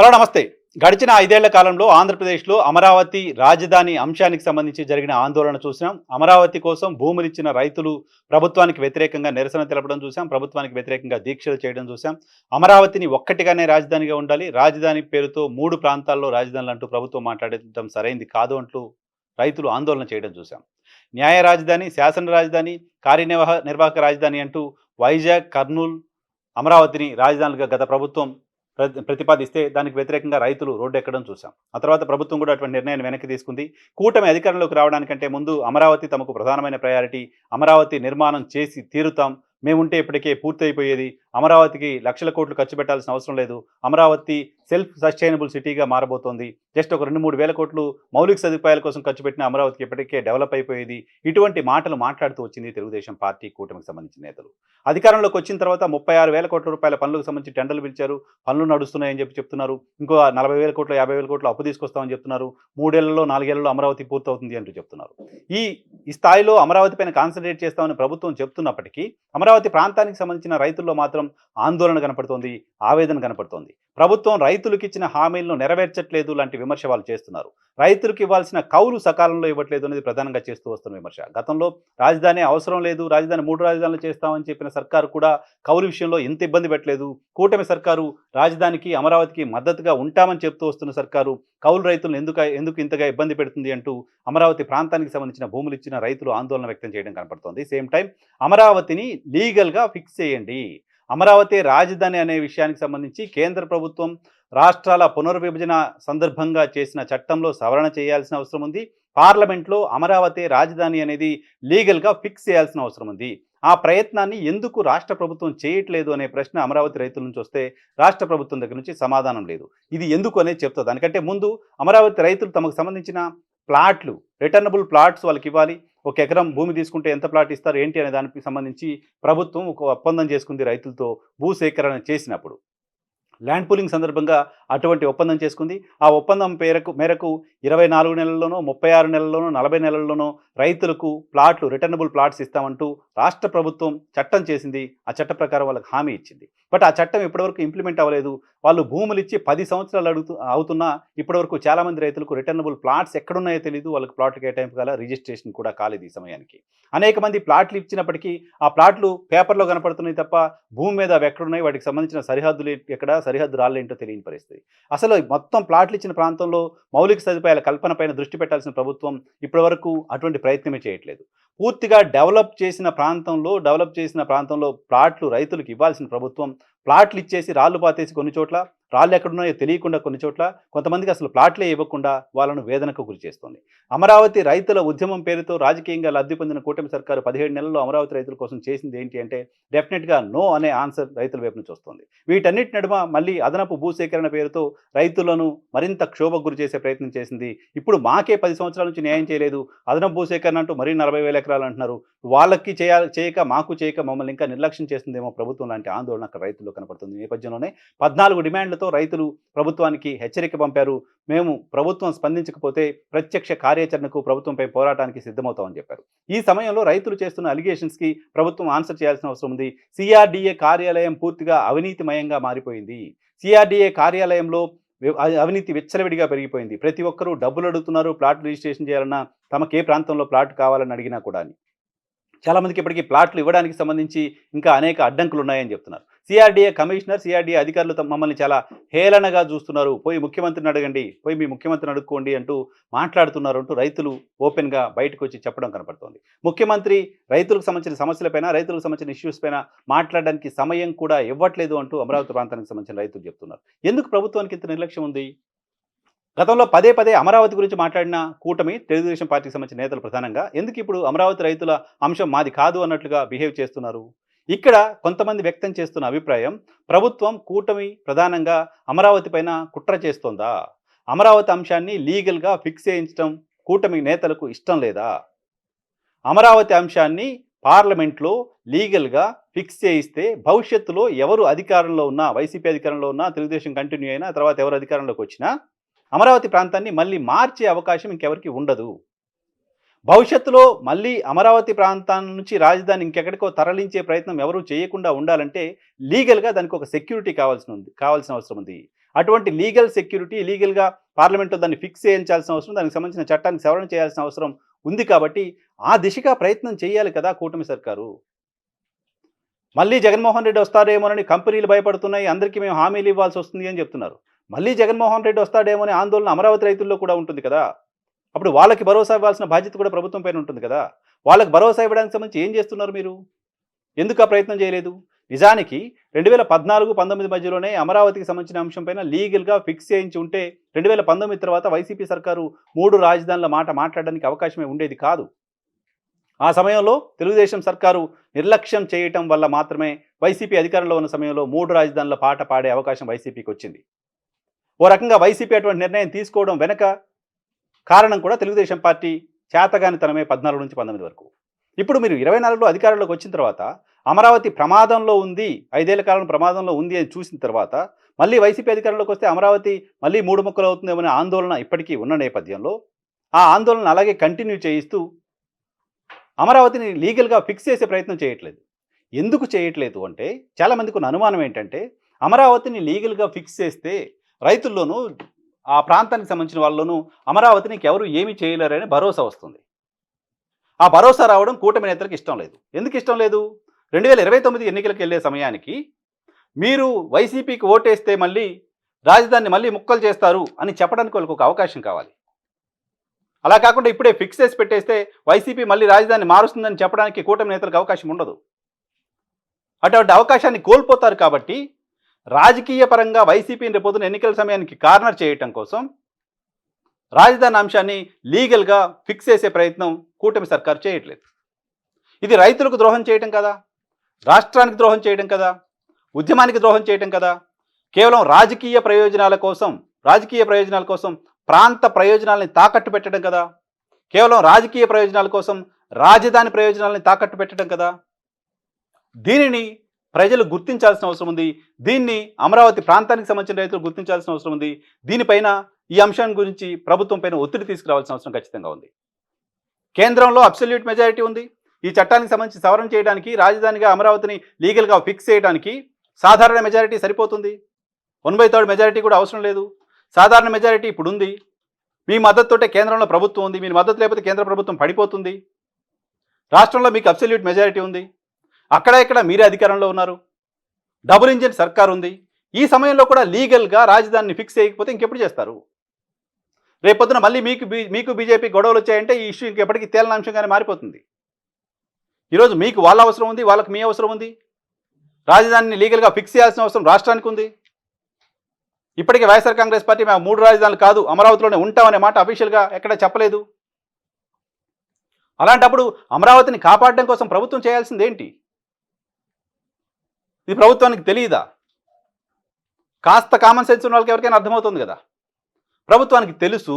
Hello నమస్తే. గడిచిన ఐదేళ్ళ కాలంలో ఆంధ్రప్రదేశ్లో అమరావతి రాజధాని అంశానికి సంబంధించి జరిగిన ఆందోళన చూసాం అమరావతి కోసం భూములిచ్చిన రైతులు ప్రభుత్వానికి వ్యతిరేకంగా నిరసన తెలపడం చూసాం ప్రభుత్వానికి వ్యతిరేకంగా దీక్షలు చేయడం చూసాం అమరావతిని ఒక్కటిగానే రాజధానిగా ఉండాలి. రాజధాని పేరుతో మూడు ప్రాంతాల్లో రాజధానులు అంటూ ప్రభుత్వం మాట్లాడటం సరైంది కాదు అంటూ రైతులు ఆందోళన చేయడం చూసాం న్యాయ రాజధాని శాసన రాజధాని కార్యనిర్వాహ నిర్వాహక రాజధాని అంటూ వైజాగ్ కర్నూలు అమరావతిని రాజధానులుగా గత ప్రభుత్వం ప్రతిపాదిస్తే దానికి వ్యతిరేకంగా రైతులు రోడ్డు ఎక్కడం చూసాం ఆ తర్వాత ప్రభుత్వం కూడా అటువంటి నిర్ణయాన్ని వెనక్కి తీసుకుంది. కూటమి అధికారంలోకి రావడానికంటే ముందు అమరావతి తమకు ప్రధానమైన ప్రయారిటీ అమరావతి నిర్మాణం చేసి తీరుతాం. మేముంటే ఇప్పటికే పూర్తయిపోయేది. అమరావతికి లక్షల కోట్లు ఖర్చు పెట్టాల్సిన అవసరం లేదు. అమరావతి సెల్ఫ్ సస్టైనబుల్ సిటీగా మారబోతోంది. జస్ట్ ఒక రెండు మూడు వేల కోట్లు మౌలిక సదుపాయాల కోసం ఖర్చు పెట్టిన అమరావతికి ఇప్పటికే డెవలప్ అయిపోయేది. ఇటువంటి మాటలు మాట్లాడుతూ వచ్చింది తెలుగుదేశం పార్టీ కూటమికి సంబంధించిన నేతలు. అధికారంలోకి వచ్చిన తర్వాత ముప్పై ఆరు వేల కోట్ల రూపాయల పనులకు సంబంధించి టెండర్లు పిలిచారు. పనులు నడుస్తున్నాయని చెప్పి చెప్తున్నారు. ఇంకో నలభై వేల కోట్ల యాభై వేల కోట్ల అప్పు తీసుకొస్తామని చెప్తున్నారు. మూడేళ్ళలో నాలుగేళ్ళలో అమరావతి పూర్తవుతుంది అంటూ చెప్తున్నారు. ఈ ఈ స్థాయిలో అమరావతి పైన కాన్సన్ట్రేట్ చేస్తామని ప్రభుత్వం చెప్తున్నప్పటికీ అమరావతి ప్రాంతానికి సంబంధించిన రైతుల్లో మాత్రం ఆందోళన కనపడుతోంది ఆవేదన కనపడుతోంది. ప్రభుత్వం రైతులకు ఇచ్చిన హామీలను నెరవేర్చట్లేదు లాంటి విమర్శ వాళ్ళు చేస్తున్నారు. రైతులకు ఇవ్వాల్సిన కౌలు సకాలంలో ఇవ్వట్లేదు అనేది ప్రధానంగా చేస్తూ వస్తున్న విమర్శ. గతంలో రాజధాని అవసరం లేదు రాజధాని మూడు రాజధానులు చేస్తామని చెప్పిన సర్కారు కూడా కౌలు విషయంలో ఎంత ఇబ్బంది పెట్టలేదు. కూటమి సర్కారు రాజధానికి అమరావతికి మద్దతుగా ఉంటామని చెప్తూ వస్తున్న సర్కారు కౌలు రైతులను ఎందుకు ఎందుకు ఇంతగా ఇబ్బంది పెడుతుంది అంటూ అమరావతి ప్రాంతానికి సంబంధించిన భూములు ఇచ్చిన రైతులు ఆందోళన వ్యక్తం చేయడం కనపడుతోంది. సేమ్ టైం అమరావతిని లీగల్గా ఫిక్స్ చేయండి. అమరావతి రాజధాని అనే విషయానికి సంబంధించి కేంద్ర ప్రభుత్వం రాష్ట్రాల పునర్విభజన సందర్భంగా చేసిన చట్టంలో సవరణ చేయాల్సిన అవసరం ఉంది. పార్లమెంట్లో అమరావతి రాజధాని అనేది లీగల్గా ఫిక్స్ చేయాల్సిన అవసరం ఉంది. ఆ ప్రయత్నాన్ని ఎందుకు రాష్ట్ర ప్రభుత్వం చేయట్లేదు అనే ప్రశ్న అమరావతి రైతుల నుంచి వస్తే రాష్ట్ర ప్రభుత్వం దగ్గర నుంచి సమాధానం లేదు. ఇది ఎందుకు అనేది చెప్తుంది దానికంటే ముందు అమరావతి రైతులు తమకు సంబంధించిన ప్లాట్లు రిటర్నబుల్ ప్లాట్స్ వాళ్ళకి ఇవ్వాలి. ఒక ఎకరం భూమి తీసుకుంటే ఎంత ప్లాట్ ఇస్తారు ఏంటి అనే దానికి సంబంధించి ప్రభుత్వం ఒక ఒప్పందం చేసుకుంది రైతులతో భూసేకరణ చేసినప్పుడు. ల్యాండ్ పూలింగ్ సందర్భంగా అటువంటి ఒప్పందం చేసుకుంది. ఆ ఒప్పందం పేరకు మేరకు ఇరవై నాలుగు నెలల్లోనో ముప్పై ఆరు నెలల్లోనో నలభై నెలల్లోనో రైతులకు ప్లాట్లు రిటర్నబుల్ ప్లాట్స్ ఇస్తామంటూ రాష్ట్ర ప్రభుత్వం చట్టం చేసింది. ఆ చట్ట ప్రకారం వాళ్ళకి హామీ ఇచ్చింది. బట్ ఆ చట్టం ఇప్పటివరకు ఇంప్లిమెంట్ అవ్వలేదు. వాళ్ళు భూములు ఇచ్చి పది సంవత్సరాలు అడుగుతూ అవుతున్నా ఇప్పటివరకు చాలామంది రైతులకు రిటర్నబుల్ ప్లాట్స్ ఎక్కడున్నాయో తెలియదు వాళ్ళకి ప్లాట్లు కేటాయింపు గల రిజిస్ట్రేషన్ కూడా కాలేదు ఈ సమయానికి. అనేక మంది ప్లాట్లు ఇచ్చినప్పటికీ ఆ ప్లాట్లు పేపర్లో కనపడుతున్నాయి తప్ప భూమి మీద అవి ఎక్కడున్నాయి? వాటికి సంబంధించిన సరిహద్దులు ఎక్కడ? సరిహద్దు రాళ్ళేంటో తెలియని పరిస్థితి. అసలు మొత్తం ప్లాట్లు ఇచ్చిన ప్రాంతంలో మౌలిక సదుపాయాల కల్పన పైన దృష్టి పెట్టాల్సిన ప్రభుత్వం ఇప్పటివరకు అటువంటి ప్రయత్నమే చేయట్లేదు. పూర్తిగా డెవలప్ చేసిన ప్రాంతంలో డెవలప్ చేసిన ప్రాంతంలో ప్లాట్లు రైతులకు ఇవ్వాల్సిన ప్రభుత్వం ప్లాట్లు ఇచ్చేసి రాళ్ళు పాతేసి కొన్ని చోట్ల రాళ్ళు ఎక్కడున్నాయో తెలియకుండా కొన్ని చోట్ల కొంతమందికి అసలు ప్లాట్లే ఇవ్వకుండా వాళ్ళను వేదనకు గురి చేస్తుంది. అమరావతి రైతుల ఉద్యమం పేరుతో రాజకీయంగా లబ్ధి పొందిన కూటమి సర్కారు పదిహేడు నెలల్లో అమరావతి రైతుల కోసం చేసింది ఏంటి అంటే డెఫినెట్గా నో అనే ఆన్సర్ రైతుల వైపు నుంచి వస్తుంది వీటన్నిటి నడుమ మళ్ళీ అదనపు భూసేకరణ పేరుతో రైతులను మరింత క్షోభకు గురి చేసే ప్రయత్నం చేసింది. ఇప్పుడు మాకే పది సంవత్సరాల నుంచి న్యాయం చేయలేదు. అదనపు భూసేకరణ అంటూ మరీ నలభై వేల ఎకరాలు అంటున్నారు. వాళ్ళకి చేయ చేయక మాకు చేయక మమ్మల్ని ఇంకా నిర్లక్ష్యం చేస్తుందేమో ప్రభుత్వం లాంటి ఆందోళన అక్కడ రైతుల్లో కనపడుతుంది. నేపథ్యంలోనే పద్నాలుగు డిమాండ్లతో రైతులు ప్రభుత్వానికి హెచ్చరిక పంపారు. మేము ప్రభుత్వం స్పందించకపోతే ప్రత్యక్ష కార్యాచరణకు ప్రభుత్వంపై పోరాటానికి సిద్ధమవుతామని చెప్పారు. ఈ సమయంలో రైతులు చేస్తున్న అలిగేషన్స్కి ప్రభుత్వం ఆన్సర్ చేయాల్సిన అవసరం ఉంది. సిఆర్డీఏ కార్యాలయం పూర్తిగా అవినీతిమయంగా మారిపోయింది. సిఆర్డీఏ కార్యాలయంలో అవినీతి విచ్చలవిడిగా పెరిగిపోయింది. ప్రతి ఒక్కరూ డబ్బులు అడుగుతున్నారు ప్లాట్ రిజిస్ట్రేషన్ చేయాలన్నా తమకే ఏ ప్రాంతంలో ప్లాట్ కావాలని అడిగినా కూడా అని. చాలా మందికి ఇప్పటికీ ప్లాట్లు ఇవ్వడానికి సంబంధించి ఇంకా అనేక అడ్డంకులు ఉన్నాయని చెప్తున్నారు. సిఆర్డీఏ కమిషనర్ సిఆర్డీఏ అధికారులు తమ- మమ్మల్ని చాలా హేళనగా చూస్తున్నారు. పోయి ముఖ్యమంత్రిని అడగండి పోయి మీ ముఖ్యమంత్రిని అడుక్కోండి అంటూ మాట్లాడుతున్నారు అంటూ రైతులు ఓపెన్గా బయటకు వచ్చి చెప్పడం కనపడుతోంది. ముఖ్యమంత్రి రైతులకు సంబంధించిన సమస్యలపైన రైతులకు సంబంధించిన ఇష్యూస్ పైన మాట్లాడడానికి సమయం కూడా ఇవ్వట్లేదు అంటూ అమరావతి ప్రాంతానికి సంబంధించిన రైతులు చెప్తున్నారు. ఎందుకు ప్రభుత్వానికి ఇంత నిర్లక్ష్యం ఉంది? గతంలో పదే పదే అమరావతి గురించి మాట్లాడిన కూటమి తెలుగుదేశం పార్టీకి సంబంధించిన నేతలు ప్రధానంగా ఎందుకు ఇప్పుడు అమరావతి రైతుల అంశం మాది కాదు అన్నట్లుగా బిహేవ్ చేస్తున్నారు? ఇక్కడ కొంతమంది వ్యక్తం చేస్తున్న అభిప్రాయం ప్రభుత్వం కూటమి ప్రధానంగా అమరావతి పైన కుట్ర చేస్తోందా? అమరావతి అంశాన్ని లీగల్గా ఫిక్స్ చేయించడం కూటమి నేతలకు ఇష్టం లేదా? అమరావతి అంశాన్ని పార్లమెంట్లో లీగల్గా ఫిక్స్ చేయిస్తే భవిష్యత్తులో ఎవరు అధికారంలో ఉన్నా వైసీపీ అధికారంలో ఉన్నా తెలుగుదేశం కంటిన్యూ అయినా తర్వాత ఎవరు అధికారంలోకి వచ్చినా అమరావతి ప్రాంతాన్ని మళ్ళీ మార్చే అవకాశం ఇంకెవరికి ఉండదు. భవిష్యత్తులో మళ్ళీ అమరావతి ప్రాంతం నుంచి రాజధాని ఇంకెక్కడికో తరలించే ప్రయత్నం ఎవరూ చేయకుండా ఉండాలంటే లీగల్గా దానికి ఒక సెక్యూరిటీ కావాల్సిన ఉంది కావాల్సిన అవసరం ఉంది. అటువంటి లీగల్ సెక్యూరిటీ లీగల్గా పార్లమెంట్లో దాన్ని ఫిక్స్ చేయించాల్సిన అవసరం దానికి సంబంధించిన చట్టానికి సవరణ చేయాల్సిన అవసరం ఉంది కాబట్టి ఆ దిశగా ప్రయత్నం చేయాలి కదా కూటమి సర్కారు. మళ్ళీ జగన్మోహన్ రెడ్డి వస్తారేమోనని కంపెనీలు భయపడుతున్నాయి అందరికీ మేము హామీలు ఇవ్వాల్సి వస్తుంది అని చెప్తున్నారు. మళ్ళీ జగన్మోహన్ రెడ్డి వస్తాడేమో అని ఆందోళన అమరావతి రైతుల్లో కూడా ఉంటుంది కదా. అప్పుడు వాళ్ళకి భరోసా ఇవ్వాల్సిన బాధ్యత కూడా ప్రభుత్వం పైన ఉంటుంది కదా. వాళ్ళకి భరోసా ఇవ్వడానికి సంబంధించి ఏం చేస్తున్నారు మీరు? ఎందుకు ఆ ప్రయత్నం చేయలేదు? నిజానికి రెండు వేల పద్నాలుగు పంతొమ్మిది మధ్యలోనే అమరావతికి సంబంధించిన అంశం పైన లీగల్గా ఫిక్స్ చేయించి ఉంటే రెండు వేల పంతొమ్మిది తర్వాత వైసీపీ సర్కారు మూడు రాజధానుల మాట మాట్లాడడానికి అవకాశమే ఉండేది కాదు. ఆ సమయంలో తెలుగుదేశం సర్కారు నిర్లక్ష్యం చేయటం వల్ల మాత్రమే వైసీపీ అధికారంలో ఉన్న సమయంలో మూడు రాజధానుల పాట పాడే అవకాశం వైసీపీకి వచ్చింది. ఓ రకంగా వైసీపీ అటువంటి నిర్ణయం తీసుకోవడం వెనక కారణం కూడా తెలుగుదేశం పార్టీ చేతగానితనమే పద్నాలుగు నుంచి పంతొమ్మిది వరకు. ఇప్పుడు మీరు ఇరవై నాలుగులో అధికారంలోకి వచ్చిన తర్వాత అమరావతి ప్రమాదంలో ఉంది ఐదేళ్ళ కాలం ప్రమాదంలో ఉంది అని చూసిన తర్వాత మళ్ళీ వైసీపీ అధికారంలోకి వస్తే అమరావతి మళ్ళీ మూడు ముక్కలు అవుతుందేమనే ఆందోళన ఇప్పటికీ ఉన్న నేపథ్యంలో ఆ ఆందోళన అలాగే కంటిన్యూ చేయిస్తూ అమరావతిని లీగల్గా ఫిక్స్ చేసే ప్రయత్నం చేయట్లేదు. ఎందుకు చేయట్లేదు అంటే చాలామందికి ఉన్న అనుమానం ఏంటంటే అమరావతిని లీగల్గా ఫిక్స్ చేస్తే రైతుల్లోనూ ఆ ప్రాంతానికి సంబంధించిన వాళ్ళలోనూ అమరావతిని ఎవరు ఏమీ చేయలేరని భరోసా వస్తుంది. ఆ భరోసా రావడం కూటమి నేతలకు ఇష్టం లేదు. ఎందుకు ఇష్టం లేదు? రెండు వేల ఇరవై తొమ్మిది ఎన్నికలకు వెళ్ళే సమయానికి మీరు వైసీపీకి ఓటేస్తే మళ్ళీ రాజధానిని మళ్ళీ ముక్కలు చేస్తారు అని చెప్పడానికి వాళ్ళకి ఒక అవకాశం కావాలి. అలా కాకుండా ఇప్పుడే ఫిక్స్ చేసి పెట్టేస్తే వైసీపీ మళ్ళీ రాజధాని మారుస్తుందని చెప్పడానికి కూటమి నేతలకు అవకాశం ఉండదు. అటువంటి అవకాశాన్ని కోల్పోతారు కాబట్టి రాజకీయ పరంగా వైసీపీని రేపొద్దున ఎన్నికల సమయానికి కార్నర్ చేయటం కోసం రాజధాని అంశాన్ని లీగల్గా ఫిక్స్ చేసే ప్రయత్నం కూటమి సర్కారు చేయట్లేదు. ఇది రైతులకు ద్రోహం చేయటం కదా రాష్ట్రానికి ద్రోహం చేయడం కదా ఉద్యమానికి ద్రోహం చేయటం కదా. కేవలం రాజకీయ ప్రయోజనాల కోసం రాజకీయ ప్రయోజనాల కోసం ప్రాంత ప్రయోజనాలని తాకట్టు పెట్టడం కదా. కేవలం రాజకీయ ప్రయోజనాల కోసం రాజధాని ప్రయోజనాలని తాకట్టు పెట్టడం కదా. దీనిని ప్రజలు గుర్తించాల్సిన అవసరం ఉంది. దీన్ని అమరావతి ప్రాంతానికి సంబంధించిన రైతులు గుర్తించాల్సిన అవసరం ఉంది. దీనిపైన ఈ అంశం గురించి ప్రభుత్వం పైన ఒత్తిడి తీసుకురావాల్సిన అవసరం ఖచ్చితంగా ఉంది. కేంద్రంలో అబ్సల్యూట్ మెజారిటీ ఉంది. ఈ చట్టానికి సంబంధించి సవరణ చేయడానికి రాజధానిగా అమరావతిని లీగల్గా ఫిక్స్ చేయడానికి సాధారణ మెజారిటీ సరిపోతుంది. వన్ బై థర్డ్ మెజారిటీ కూడా అవసరం లేదు. సాధారణ మెజారిటీ ఇప్పుడు ఉంది మీ మద్దతుతోటే కేంద్రంలో ప్రభుత్వం ఉంది. మీ మద్దతు లేకపోతే కేంద్ర ప్రభుత్వం పడిపోతుంది. రాష్ట్రంలో మీకు అబ్సల్యూట్ మెజారిటీ ఉంది. అక్కడ ఇక్కడ మీరే అధికారంలో ఉన్నారు. డబుల్ ఇంజిన్ సర్కార్ ఉంది. ఈ సమయంలో కూడా లీగల్గా రాజధానిని ఫిక్స్ చేయకపోతే ఇంకెప్పుడు చేస్తారు? రేపొద్దున మళ్ళీ మీకు మీకు బీజేపీ గొడవలు వచ్చాయంటే ఈ ఇష్యూ ఇంకెప్పటికీ తేలిన అంశంగానే మారిపోతుంది. ఈరోజు మీకు వాళ్ళ అవసరం ఉంది వాళ్ళకి మీ అవసరం ఉంది. రాజధానిని లీగల్గా ఫిక్స్ చేయాల్సిన అవసరం రాష్ట్రానికి ఉంది. ఇప్పటికే వైఎస్ఆర్ కాంగ్రెస్ పార్టీ మేము మూడు రాజధానులు కాదు అమరావతిలోనే ఉంటామనే మాట అఫీషియల్గా ఎక్కడ చెప్పలేదు. అలాంటప్పుడు అమరావతిని కాపాడడం కోసం ప్రభుత్వం చేయాల్సింది ఏంటి ఇది ప్రభుత్వానికి తెలియదా కాస్త కామన్ సెన్స్ ఉన్న వాళ్ళకి ఎవరికైనా అర్థమవుతుంది కదా? ప్రభుత్వానికి తెలుసు.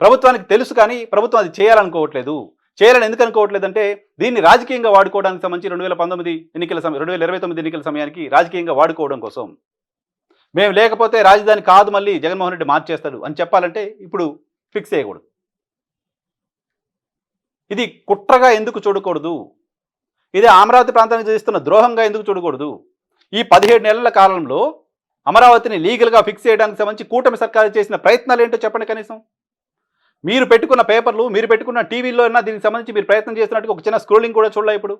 ప్రభుత్వానికి తెలుసు కానీ ప్రభుత్వం అది చేయాలనుకోవట్లేదు. చేయాలని ఎందుకు అనుకోవట్లేదు అంటే దీన్ని రాజకీయంగా వాడుకోవడానికి సంబంధించి రెండు వేల పంతొమ్మిది ఎన్నికల సమయం రెండు వేల ఇరవై తొమ్మిది ఎన్నికల సమయానికి రాజకీయంగా వాడుకోవడం కోసం. మేము లేకపోతే రాజధాని కాదు మళ్ళీ జగన్మోహన్ రెడ్డి మార్చేస్తాడు అని చెప్పాలంటే ఇప్పుడు ఫిక్స్ చేయకూడదు. ఇది కుట్రగా ఎందుకు చూడకూడదు? ఇది అమరావతి ప్రాంతానికి చేస్తున్న ద్రోహంగా ఎందుకు చూడకూడదు? ఈ పదిహేడు నెలల కాలంలో అమరావతిని లీగల్గా ఫిక్స్ చేయడానికి సంబంధించి కూటమి సర్కారు చేసిన ప్రయత్నాలు ఏంటో చెప్పండి కనీసం. మీరు పెట్టుకున్న పేపర్లు మీరు పెట్టుకున్న టీవీలో అయినా దీనికి సంబంధించి మీరు ప్రయత్నం చేస్తున్నట్టు ఒక చిన్న స్క్రోలింగ్ కూడా చూడలే ఇప్పుడు.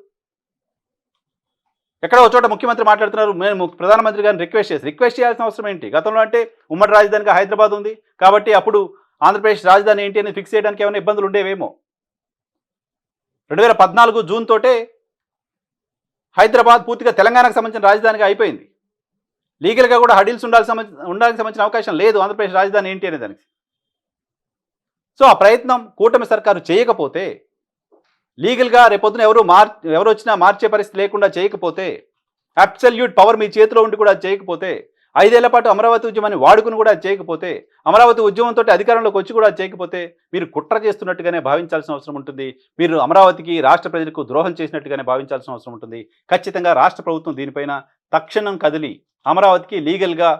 ఎక్కడో ఒక చోట ముఖ్యమంత్రి మాట్లాడుతున్నారు మేము ప్రధానమంత్రి గారిని రిక్వెస్ట్ చేసి రిక్వెస్ట్ చేయాల్సిన అవసరం ఏంటి? గతంలో అంటే ఉమ్మడి రాజధానిగా హైదరాబాద్ ఉంది కాబట్టి అప్పుడు ఆంధ్రప్రదేశ్ రాజధాని ఏంటి అని ఫిక్స్ చేయడానికి ఏమైనా ఇబ్బందులు ఉండేవేమో? రెండు వేల పద్నాలుగు జూన్ తోటే హైదరాబాద్ పూర్తిగా తెలంగాణకు సంబంధించిన రాజధానిగా అయిపోయింది. లీగల్గా కూడా హడిల్స్ ఉండాల్సి ఉండాల్సిన సంబంధించిన అవకాశం లేదు. ఆంధ్రప్రదేశ్ రాజధాని ఏంటి అనే దానికి. సో ఆ ప్రయత్నం కూటమి సర్కారు చేయకపోతే లీగల్గా రేపొద్దున ఎవరు మార్ ఎవరు వచ్చినా మార్చే పరిస్థితి లేకుండా చేయకపోతే అబ్సల్యూట్ పవర్ మీ చేతిలో ఉండి కూడా చేయకపోతే ఐదేళ్ళ పాటు అమరావతి ఉద్యమాన్ని వాడుకుని కూడా చేయకపోతే అమరావతి ఉద్యమంతో అధికారంలోకి వచ్చి కూడా చేయకపోతే మీరు కుట్ర చేస్తున్నట్టుగానే భావించాల్సిన అవసరం ఉంటుంది. మీరు అమరావతికి రాష్ట్ర ప్రజలకు ద్రోహం చేసినట్టుగానే భావించాల్సిన అవసరం ఉంటుంది. ఖచ్చితంగా రాష్ట్ర ప్రభుత్వం దీనిపైన తక్షణం కదిలి అమరావతికి లీగల్గా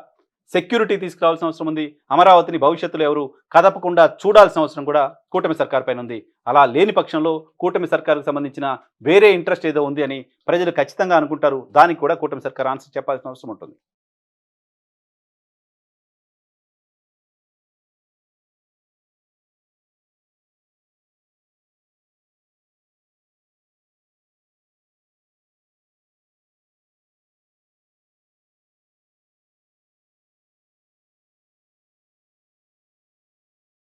సెక్యూరిటీ తీసుకురావాల్సిన అవసరం ఉంది. అమరావతిని భవిష్యత్తులో ఎవరు కదపకుండా చూడాల్సిన అవసరం కూడా కూటమి సర్కార్ పైన ఉంది. అలా లేని పక్షంలో కూటమి సర్కార్కు సంబంధించిన వేరే ఇంట్రెస్ట్ ఏదో ఉంది అని ప్రజలు ఖచ్చితంగా అనుకుంటారు. దానికి కూడా కూటమి సర్కార్ ఆన్సర్ చెప్పాల్సిన అవసరం ఉంటుంది.